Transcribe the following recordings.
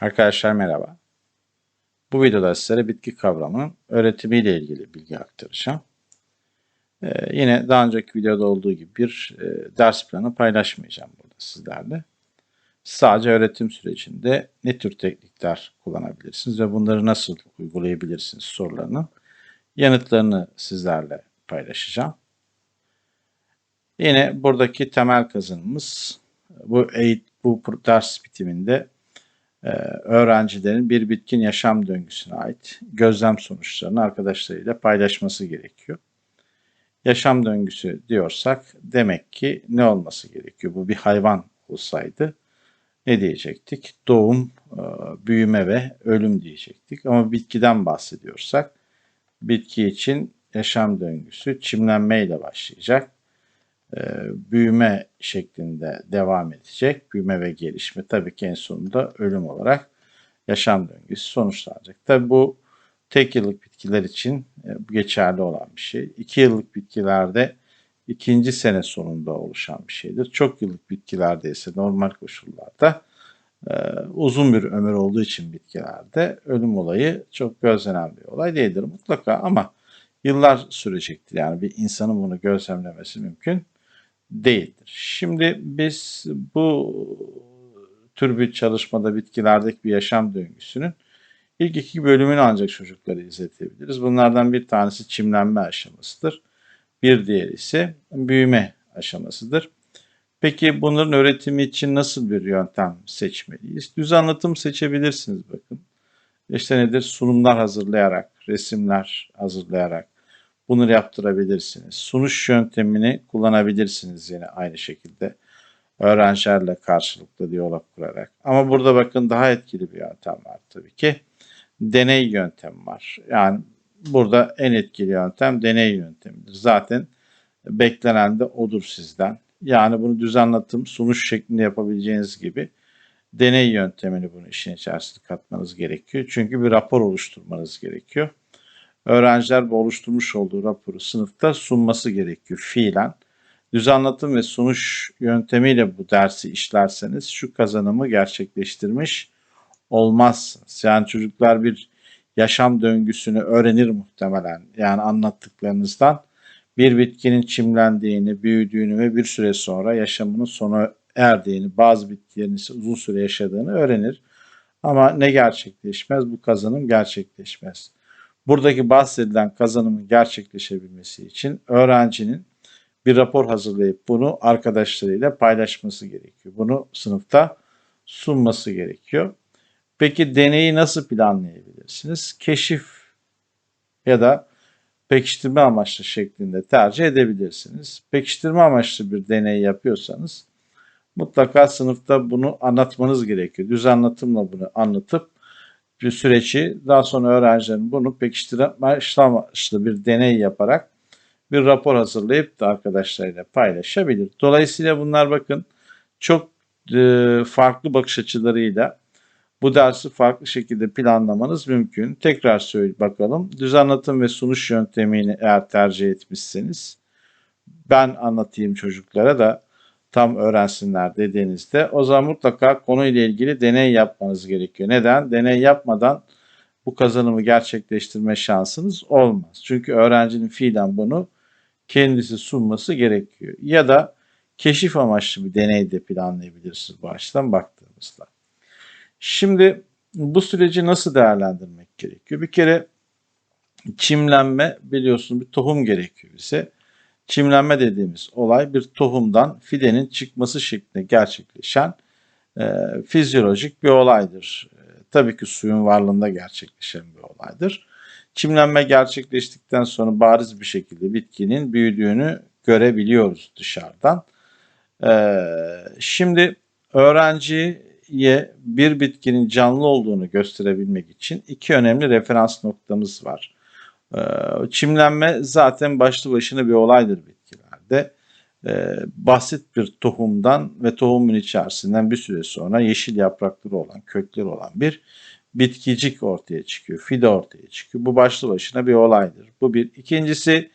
Arkadaşlar merhaba. Bu videoda sizlere bitki kavramının öğretimiyle ilgili bilgi aktaracağım. Ee, yine daha önceki videoda olduğu gibi bir e, ders planı paylaşmayacağım burada sizlerle. Sadece öğretim sürecinde ne tür teknikler kullanabilirsiniz ve bunları nasıl uygulayabilirsiniz sorularının yanıtlarını sizlerle paylaşacağım. Yine buradaki temel kazanımız bu bu ders bitiminde öğrencilerin bir bitkin yaşam döngüsüne ait gözlem sonuçlarını arkadaşlarıyla paylaşması gerekiyor. Yaşam döngüsü diyorsak demek ki ne olması gerekiyor? Bu bir hayvan olsaydı ne diyecektik? Doğum, e, büyüme ve ölüm diyecektik. Ama bitkiden bahsediyorsak bitki için yaşam döngüsü çimlenmeyle başlayacak. E, büyüme şeklinde devam edecek. Büyüme ve gelişme tabii ki en sonunda ölüm olarak yaşam döngüsü sonuçlanacak. Tabii bu tek yıllık bitkiler için e, geçerli olan bir şey. İki yıllık bitkilerde ikinci sene sonunda oluşan bir şeydir. Çok yıllık bitkilerde ise normal koşullarda e, uzun bir ömür olduğu için bitkilerde ölüm olayı çok gözlenen bir olay değildir mutlaka ama yıllar sürecektir. Yani bir insanın bunu gözlemlemesi mümkün değildir. Şimdi biz bu tür bir çalışmada bitkilerdeki bir yaşam döngüsünün ilk iki bölümünü ancak çocuklara izletebiliriz. Bunlardan bir tanesi çimlenme aşamasıdır. Bir diğeri ise büyüme aşamasıdır. Peki bunların öğretimi için nasıl bir yöntem seçmeliyiz? Düz anlatım seçebilirsiniz bakın. İşte nedir? Sunumlar hazırlayarak, resimler hazırlayarak, Bunları yaptırabilirsiniz. Sunuş yöntemini kullanabilirsiniz yine aynı şekilde. Öğrencilerle karşılıklı diyalog kurarak. Ama burada bakın daha etkili bir yöntem var tabii ki. Deney yöntemi var. Yani burada en etkili yöntem deney yöntemidir. Zaten beklenen de odur sizden. Yani bunu düz anlatım, sunuş şeklinde yapabileceğiniz gibi deney yöntemini bunu işin içerisine katmanız gerekiyor. Çünkü bir rapor oluşturmanız gerekiyor öğrenciler bu oluşturmuş olduğu raporu sınıfta sunması gerekiyor fiilen. Düz anlatım ve sunuş yöntemiyle bu dersi işlerseniz şu kazanımı gerçekleştirmiş olmazsınız. Yani çocuklar bir yaşam döngüsünü öğrenir muhtemelen. Yani anlattıklarınızdan bir bitkinin çimlendiğini, büyüdüğünü ve bir süre sonra yaşamının sona erdiğini, bazı bitkilerin ise uzun süre yaşadığını öğrenir. Ama ne gerçekleşmez? Bu kazanım gerçekleşmez. Buradaki bahsedilen kazanımın gerçekleşebilmesi için öğrencinin bir rapor hazırlayıp bunu arkadaşlarıyla paylaşması gerekiyor. Bunu sınıfta sunması gerekiyor. Peki deneyi nasıl planlayabilirsiniz? Keşif ya da pekiştirme amaçlı şeklinde tercih edebilirsiniz. Pekiştirme amaçlı bir deney yapıyorsanız mutlaka sınıfta bunu anlatmanız gerekiyor. Düz anlatımla bunu anlatıp bir süreci daha sonra öğrencilerin bunu pekiştirme bir deney yaparak bir rapor hazırlayıp da arkadaşlarıyla paylaşabilir. Dolayısıyla bunlar bakın çok e, farklı bakış açılarıyla bu dersi farklı şekilde planlamanız mümkün. Tekrar söyle bakalım. Düz anlatım ve sunuş yöntemini eğer tercih etmişseniz ben anlatayım çocuklara da tam öğrensinler dediğinizde o zaman mutlaka konuyla ilgili deney yapmanız gerekiyor. Neden? Deney yapmadan bu kazanımı gerçekleştirme şansınız olmaz. Çünkü öğrencinin fiilen bunu kendisi sunması gerekiyor. Ya da keşif amaçlı bir deney de planlayabilirsiniz bu açıdan baktığımızda. Şimdi bu süreci nasıl değerlendirmek gerekiyor? Bir kere çimlenme biliyorsunuz bir tohum gerekiyor bize. Çimlenme dediğimiz olay bir tohumdan fidenin çıkması şeklinde gerçekleşen e, fizyolojik bir olaydır. E, tabii ki suyun varlığında gerçekleşen bir olaydır. Çimlenme gerçekleştikten sonra bariz bir şekilde bitkinin büyüdüğünü görebiliyoruz dışarıdan. E, şimdi öğrenciye bir bitkinin canlı olduğunu gösterebilmek için iki önemli referans noktamız var. Ee, çimlenme zaten başlı başına bir olaydır bitkilerde. Ee, basit bir tohumdan ve tohumun içerisinden bir süre sonra yeşil yaprakları olan, kökleri olan bir bitkicik ortaya çıkıyor, fide ortaya çıkıyor. Bu başlı başına bir olaydır. Bu bir. İkincisi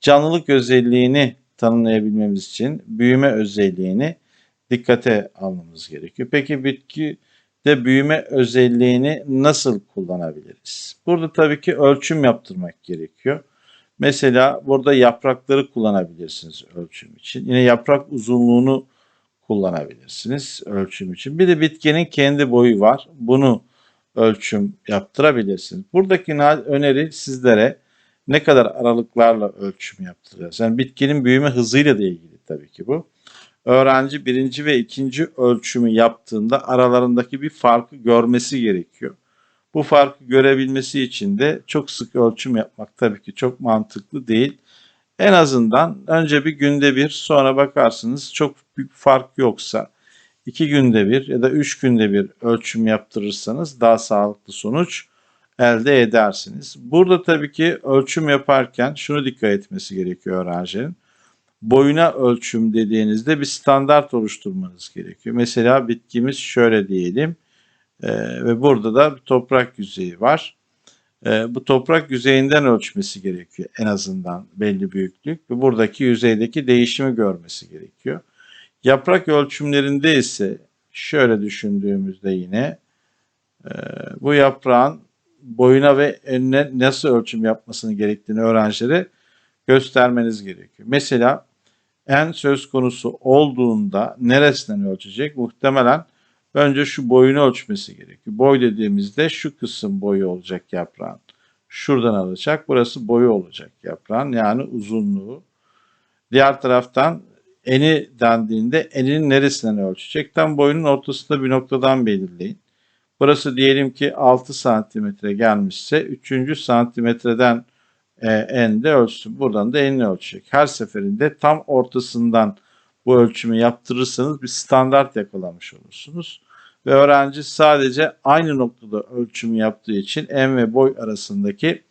canlılık özelliğini tanımlayabilmemiz için büyüme özelliğini dikkate almamız gerekiyor. Peki bitki de büyüme özelliğini nasıl kullanabiliriz? Burada tabii ki ölçüm yaptırmak gerekiyor. Mesela burada yaprakları kullanabilirsiniz ölçüm için. Yine yaprak uzunluğunu kullanabilirsiniz ölçüm için. Bir de bitkinin kendi boyu var. Bunu ölçüm yaptırabilirsiniz. Buradaki öneri sizlere ne kadar aralıklarla ölçüm yaptıracağız. Yani bitkinin büyüme hızıyla da ilgili tabii ki bu. Öğrenci birinci ve ikinci ölçümü yaptığında aralarındaki bir farkı görmesi gerekiyor. Bu farkı görebilmesi için de çok sık ölçüm yapmak tabii ki çok mantıklı değil. En azından önce bir günde bir sonra bakarsınız çok büyük fark yoksa iki günde bir ya da üç günde bir ölçüm yaptırırsanız daha sağlıklı sonuç elde edersiniz. Burada tabii ki ölçüm yaparken şunu dikkat etmesi gerekiyor öğrencinin. Boyuna ölçüm dediğinizde bir standart oluşturmanız gerekiyor. Mesela bitkimiz şöyle diyelim e, ve burada da bir toprak yüzeyi var. E, bu toprak yüzeyinden ölçmesi gerekiyor en azından belli büyüklük ve buradaki yüzeydeki değişimi görmesi gerekiyor. Yaprak ölçümlerinde ise şöyle düşündüğümüzde yine e, bu yaprağın boyuna ve enine nasıl ölçüm yapmasını gerektiğini öğrencilere göstermeniz gerekiyor. Mesela en söz konusu olduğunda neresinden ölçecek? Muhtemelen önce şu boyunu ölçmesi gerekiyor. Boy dediğimizde şu kısım boyu olacak yaprağın. Şuradan alacak. Burası boyu olacak yaprağın. Yani uzunluğu. Diğer taraftan eni dendiğinde eninin neresinden ölçecek? Tam boyunun ortasında bir noktadan belirleyin. Burası diyelim ki 6 santimetre gelmişse 3. santimetreden e, de ölçsün. Buradan da enini ölçecek. Her seferinde tam ortasından bu ölçümü yaptırırsanız bir standart yakalamış olursunuz. Ve öğrenci sadece aynı noktada ölçümü yaptığı için en ve boy arasındaki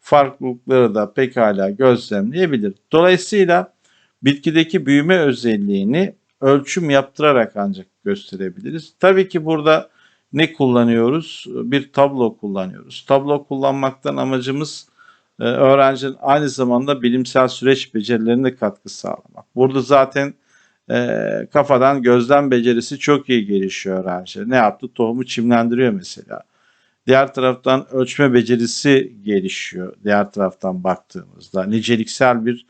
farklılıkları da pekala gözlemleyebilir. Dolayısıyla bitkideki büyüme özelliğini ölçüm yaptırarak ancak gösterebiliriz. Tabii ki burada ne kullanıyoruz? Bir tablo kullanıyoruz. Tablo kullanmaktan amacımız öğrencinin aynı zamanda bilimsel süreç becerilerine katkı sağlamak. Burada zaten e, kafadan gözlem becerisi çok iyi gelişiyor öğrenci. Ne yaptı? Tohumu çimlendiriyor mesela. Diğer taraftan ölçme becerisi gelişiyor. Diğer taraftan baktığımızda niceliksel bir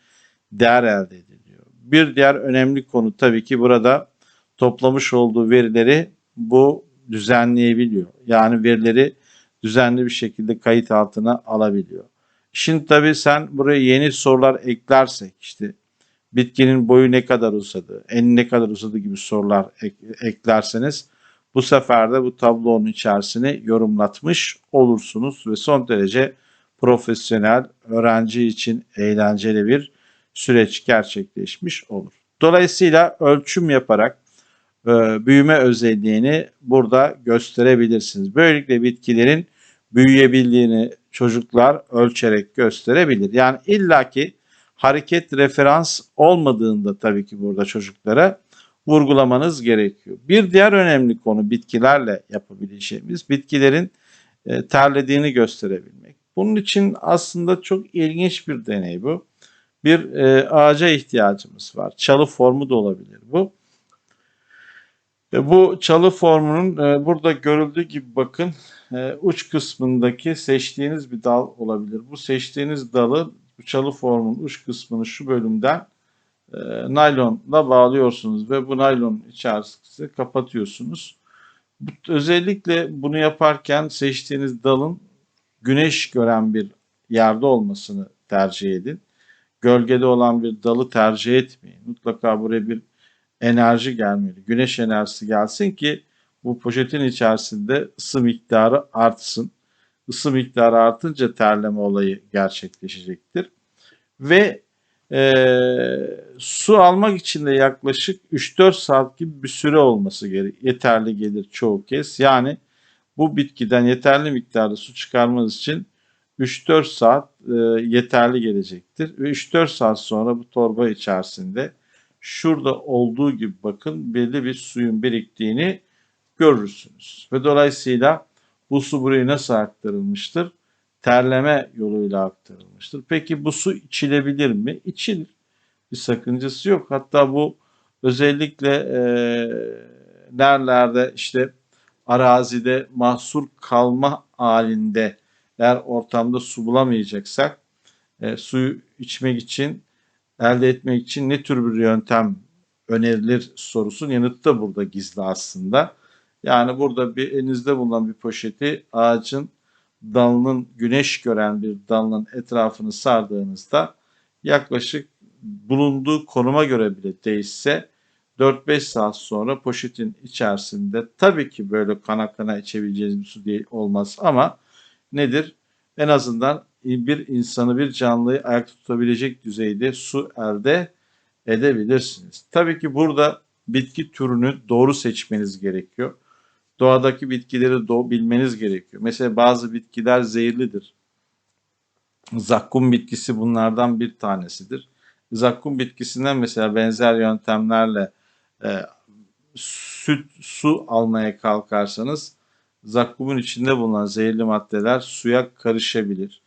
değer elde ediliyor. Bir diğer önemli konu tabii ki burada toplamış olduğu verileri bu düzenleyebiliyor. Yani verileri düzenli bir şekilde kayıt altına alabiliyor. Şimdi tabii sen buraya yeni sorular eklersek işte bitkinin boyu ne kadar uzadı, eni ne kadar uzadı gibi sorular ek- eklerseniz bu sefer de bu tablonun içerisine yorumlatmış olursunuz ve son derece profesyonel, öğrenci için eğlenceli bir süreç gerçekleşmiş olur. Dolayısıyla ölçüm yaparak e, büyüme özelliğini burada gösterebilirsiniz. Böylelikle bitkilerin büyüyebildiğini çocuklar ölçerek gösterebilir. Yani illaki hareket referans olmadığında tabii ki burada çocuklara vurgulamanız gerekiyor. Bir diğer önemli konu bitkilerle yapabileceğimiz bitkilerin e, terlediğini gösterebilmek. Bunun için aslında çok ilginç bir deney bu. Bir e, ağaca ihtiyacımız var. Çalı formu da olabilir bu. E, bu çalı formunun e, burada görüldüğü gibi bakın e, uç kısmındaki seçtiğiniz bir dal olabilir. Bu seçtiğiniz dalı bu çalı formunun uç kısmını şu bölümden naylonla bağlıyorsunuz ve bu naylon içerisinde kapatıyorsunuz. Özellikle bunu yaparken seçtiğiniz dalın güneş gören bir yerde olmasını tercih edin. Gölgede olan bir dalı tercih etmeyin. Mutlaka buraya bir enerji gelmeli. Güneş enerjisi gelsin ki bu poşetin içerisinde ısı miktarı artsın. Isı miktarı artınca terleme olayı gerçekleşecektir. Ve e, su almak için de yaklaşık 3-4 saat gibi bir süre olması gerek yeterli gelir çoğu kez. Yani bu bitkiden yeterli miktarda su çıkarmanız için 3-4 saat e, yeterli gelecektir. Ve 3-4 saat sonra bu torba içerisinde şurada olduğu gibi bakın belli bir suyun biriktiğini görürsünüz. Ve dolayısıyla bu su buraya nasıl aktarılmıştır? Terleme yoluyla aktarılmıştır. Peki bu su içilebilir mi? İçilir. Bir sakıncası yok. Hatta bu özellikle e, nerelerde işte arazide mahsur kalma halinde eğer ortamda su bulamayacaksak e, suyu içmek için elde etmek için ne tür bir yöntem önerilir sorusunun yanıtı da burada gizli aslında. Yani burada bir elinizde bulunan bir poşeti ağacın dalının güneş gören bir dalının etrafını sardığınızda yaklaşık bulunduğu konuma göre bile değişse 4-5 saat sonra poşetin içerisinde tabii ki böyle kana kana içebileceğiniz bir su değil olmaz ama nedir? En azından bir insanı bir canlıyı ayakta tutabilecek düzeyde su elde edebilirsiniz. Tabii ki burada bitki türünü doğru seçmeniz gerekiyor. Doğadaki bitkileri do- bilmeniz gerekiyor. Mesela bazı bitkiler zehirlidir. Zakkum bitkisi bunlardan bir tanesidir. Zakkum bitkisinden mesela benzer yöntemlerle e, süt, su almaya kalkarsanız zakkumun içinde bulunan zehirli maddeler suya karışabilir.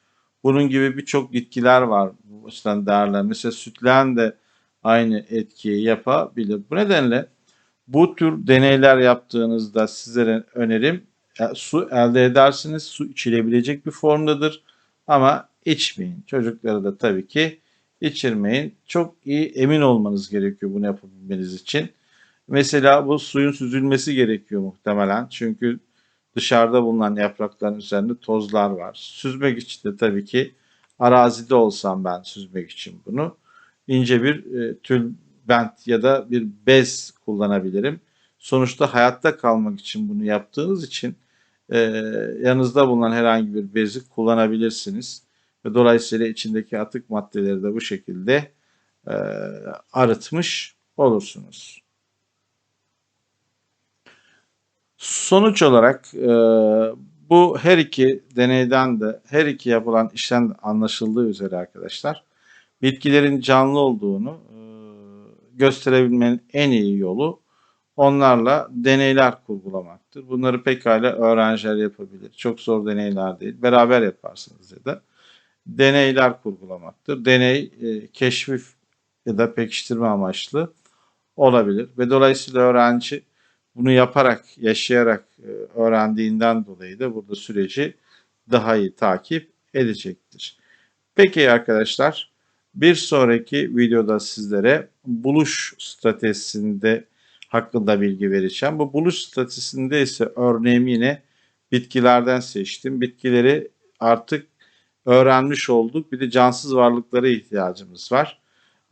Bunun gibi birçok bitkiler var bu değerler. Mesela sütleğen de aynı etkiyi yapabilir. Bu nedenle bu tür deneyler yaptığınızda sizlere önerim e, su elde edersiniz. Su içilebilecek bir formdadır. Ama içmeyin. Çocukları da tabii ki içirmeyin. Çok iyi emin olmanız gerekiyor bunu yapabilmeniz için. Mesela bu suyun süzülmesi gerekiyor muhtemelen. Çünkü dışarıda bulunan yaprakların üzerinde tozlar var. Süzmek için de tabii ki arazide olsam ben süzmek için bunu ince bir e, tülbent ya da bir bez kullanabilirim. Sonuçta hayatta kalmak için bunu yaptığınız için e, yanınızda bulunan herhangi bir bezi kullanabilirsiniz. Ve dolayısıyla içindeki atık maddeleri de bu şekilde e, arıtmış olursunuz. Sonuç olarak e, bu her iki deneyden de her iki yapılan işten anlaşıldığı üzere arkadaşlar bitkilerin canlı olduğunu e, gösterebilmenin en iyi yolu onlarla deneyler kurgulamaktır. Bunları pekala öğrenciler yapabilir. Çok zor deneyler değil. Beraber yaparsınız ya da deneyler kurgulamaktır. Deney e, keşif ya da pekiştirme amaçlı olabilir ve dolayısıyla öğrenci bunu yaparak, yaşayarak e, öğrendiğinden dolayı da burada süreci daha iyi takip edecektir. Peki arkadaşlar, bir sonraki videoda sizlere buluş stratejisinde hakkında bilgi vereceğim. Bu buluş stratejisinde ise örneğim yine bitkilerden seçtim. Bitkileri artık öğrenmiş olduk. Bir de cansız varlıklara ihtiyacımız var.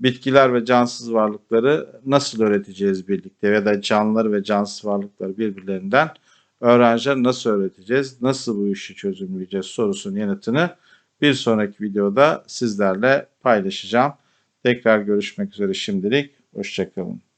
Bitkiler ve cansız varlıkları nasıl öğreteceğiz birlikte ya da canlıları ve cansız varlıkları birbirlerinden öğrenciler nasıl öğreteceğiz, nasıl bu işi çözümleyeceğiz sorusunun yanıtını bir sonraki videoda sizlerle paylaşacağım. Tekrar görüşmek üzere şimdilik. Hoşçakalın.